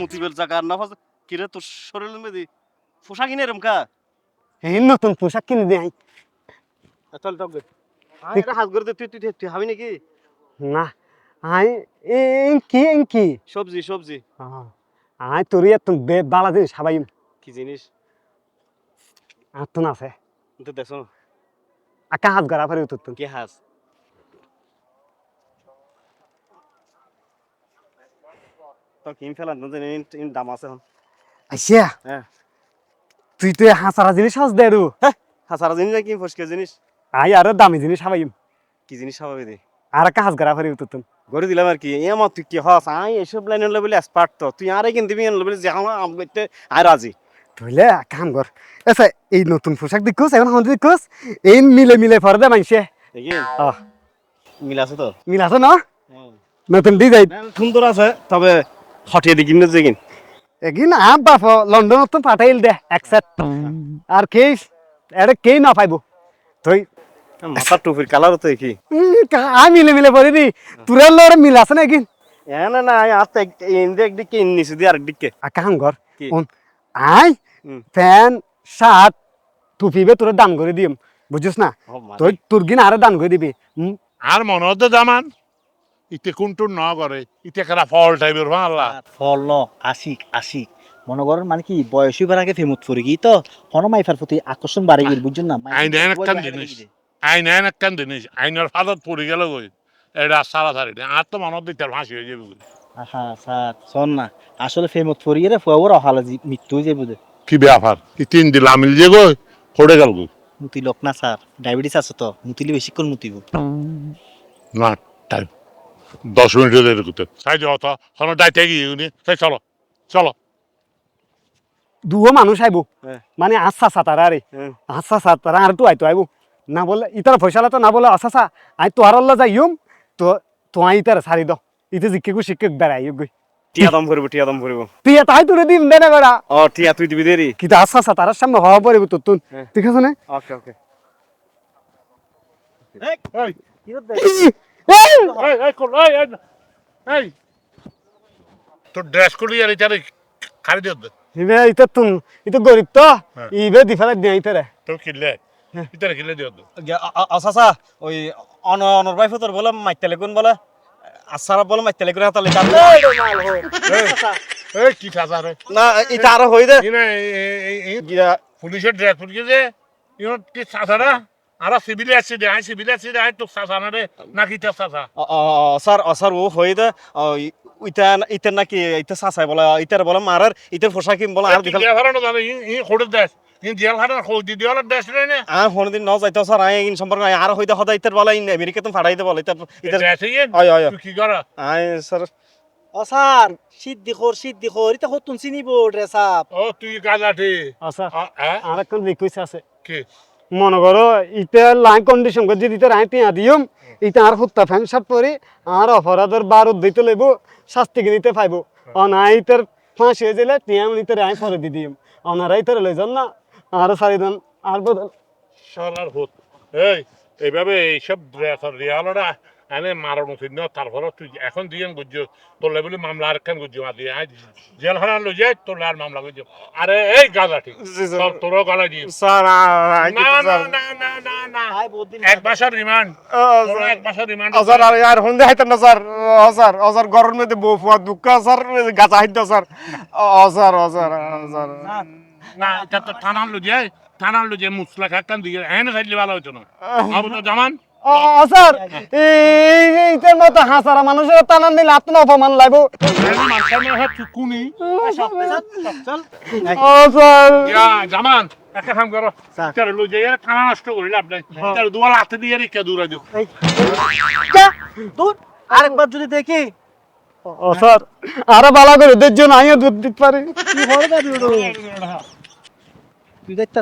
মুতিবের জায়গা আর না ফাজ কিরে তোর শরীরের মধ্যে পোশাক কিনে এরম কা? এই নতুন পোশাক কিনে দেয় চল টক এটা হাত করে দে তুই তুই তুই হাবি নাকি? না আই কি কি সবজি সবজি। আই তোর এত বালা জিনিস সবাই কি জিনিস? আতুন আছে। তো দেখছ আকা হাত গড়া পারি উত্তর কি হাস তো কিন ফেলা না জানি ইন দাম আছে আইসিয়া হ্যাঁ তুই তো হাসারা জিনিস হাস দে রু হাসারা জিনিস কি ফসকে জিনিস? আই আর দামি জিনিস সবাই কি জিনিস স্বাভাবিক দে? আর আকা হাত গড়া পারি উত্তর গড়ে দিলাম আর কি এ আমার তুই কি হস? আই এসব লাইন হলে বলে এক্সপার্ট তো। তুই আরে কিনতে বিয়ে বলে যে আমার আমগতে আর রাজি তুইলে কাম কর এসে এই নতুন পোশাক দিকুস এখন হন দিকুস এই মিলে মিলে ফর দে মাইসে দেখি। মিল আছে তো? মিল আছে না? নতুন ডিজাইন। সুন্দর আছে তবে হটিয়ে দি কিনে যে কিন। এগিন আম বাপ লন্ডন তো পাঠাইল দে একসেট আর কে এটা কে না পাইব তুই মাথার টুপির কালার তো কি? আ মিলে মিলে পড়ি দি। তোর লড় মিল আছে নাকি এ না না আই আতে ইন্দে একদিকে আরেক দিকে আর কাম কর কি? উন, আই। প্যান শার্ট টুপি বে তোর দান করে দিম। বুঝছিস না? তুই তোর গিন আরে দান করে দিবি। আর মনে হতে জামান। ইতে কোনটো ন করে ইতে কেরা ফল টাইপের হ্যাঁ আল্লাহ। ফল ন আশিক আশিক। মনে করেন মানে কি বয়স হইবার আগে ফেমত পড়ে গিয়ে তো? হন মাইফার প্রতি আকর্ষণ বাড়ে গেল বুঝছেন না? আইন আইন একখান জিনিস আইন আইন একখান জিনিস আইনের ফাদত পড়ে গেল গই এটা সারা সারি আর তো মনে হতে তার ফাঁসি হয়ে যাবে। আহা স্যার শোন না আসলে ফেমত পড়ে গেলে ফুয়াবর অহালা মৃত্যু হয়ে যাবে কি ব্যাপার? এই তিন দিন আমিল যে গই পড়ে গেল গই মুতি লোক না স্যার ডায়াবেটিস আছে তো মুতিলে বেশিক্ষণ মুতিব। না টাইম দশ মিনিট হয়ে যাবে করতে সাই যাও তো হন দায়িত্বে গিয়ে উনি সাই চলো চলো। দুও মানুষ আইব। হ্যাঁ। মানে আচ্ছা সা তারা আরে হ্যাঁ। আচ্ছা সা তারা আর তো আইতো আইব। না বলে ইতার ফয়সালা তো না বলে আচ্ছা সা আই তো আর যাইম তো তো আই ইতার সারি দ ইতে জিকে গু শিক্ষক বেড়াই গই। টিয়া দাম ভরবো টিয়া দাম ভরবো। তুই তাই তোরে দিম দে না বেড়া। ও টিয়া তুই দিবি দেরি। কিন্তু আচ্ছা সা তারার সামনে হওয়া পড়িব তো তুন। হ্যাঁ। ঠিক আছে না? ওকে ওকে। এই এই! এই এই কোন এই এই, এই তোর ড্রেস করলি আর এটা খালি দিয়ে ইবে ইতে তুন ইতে গরিব তো। ইবে দি ফেলে দিয়ে ইতারে তোর কিনলে? এটা কিনলে দিয়ে দে। ওই অন অনর ভাই তোর বলে মাইতালে কোন বলে? আসারা বলে মাইতালে কোন হাতালে কাম এই কি রে? না আরও হই দে। এই পুলিশের ড্রেস পরে যে ইউনো কি আর সিভিল আছে দে আই সিভিল আছে দে আই তো চাচা না রে নাকি তা চাচা স্যার স্যার ও হই দে ইটা ইটা নাকি ইটা সাসাই বলে ইটার বলে মারার ইটার পোশাকি বলে আর দিখাল ভাড়া জানে ই হোটেল দেশ ই জেল ভাড়া খোঁজ দি দিওয়ার দেশ রে নে? আর যাইতো স্যার আই ইন সম্পর্ক আই আর হইতে হদা ইটার বলে ইন আমেরিকা তুমি ফাড়াই দে বলে ইটার ইটার দেশে ইয়ে হয় হয় তুই কি করা আই স্যার ও স্যার সিদ্ধি খোর সিদ্ধি খোর এটা হতুন চিনিব ড্রেস আপ? ও তুই গাজাটি আচ্ছা আর রিকোয়েস্ট আছে। কি? মনে করো ইতে লাইন কন্ডিশন করে যদি রায় টিয়া দিম ইতে আর হুত্তা ফ্যান সাপ করি আর অপরাধের বারুদ দিতে লইব শাস্তি দিতে পাইব? অনাই ইতার ফাঁসি হয়ে গেলে টিয়া ইতে রায় ফরে দি দিম অনারা ইতার লই যান না আর সারিদন আর বদল। শালার হোত এই এইভাবে এইসব রিয়ালরা এনে মারণ উচিত। না তারপরে তুই এখন দিয়ে গুজ্জ তোর লেবলি মামলা আর কেন গুজ্জ মার দিয়ে জেল হারা লই যায় তোর আর মামলা গুজ্জ আরে এই জি, স্যার। তোর তোরও গালা দিয়ে স্যার না না না না না না। এক মাসের রিমান্ড এক মাসের রিমান্ড স্যার আর আর হন্দে হাইতাম না স্যার ও স্যার ও স্যার মধ্যে বউ ফুয়া দুঃখ স্যার গাছা হাইতা স্যার ও স্যার ও স্যার স্যার না। এটা তো থানার থানার লই যায় মুসলা খাকান দিয়ে এনে সাইডলে ভালো হতো না আবু তো জামান। স্যার এই ইতের মতো হাসারা মানুষের টানান দিলে আপনি অপমান লাগবো। হয়। ও স্যার। জামান একটা কাম করো। তার লই যায় থানা নষ্ট করি লাভ নাই। তার দুয়ার হাতে দিয়ে রেখে দূরে দিও। দূর আরেকবার যদি দেখি। ও স্যার আরও ভালো করে আমিও দুধ দিতে পারি। তুই দেখতে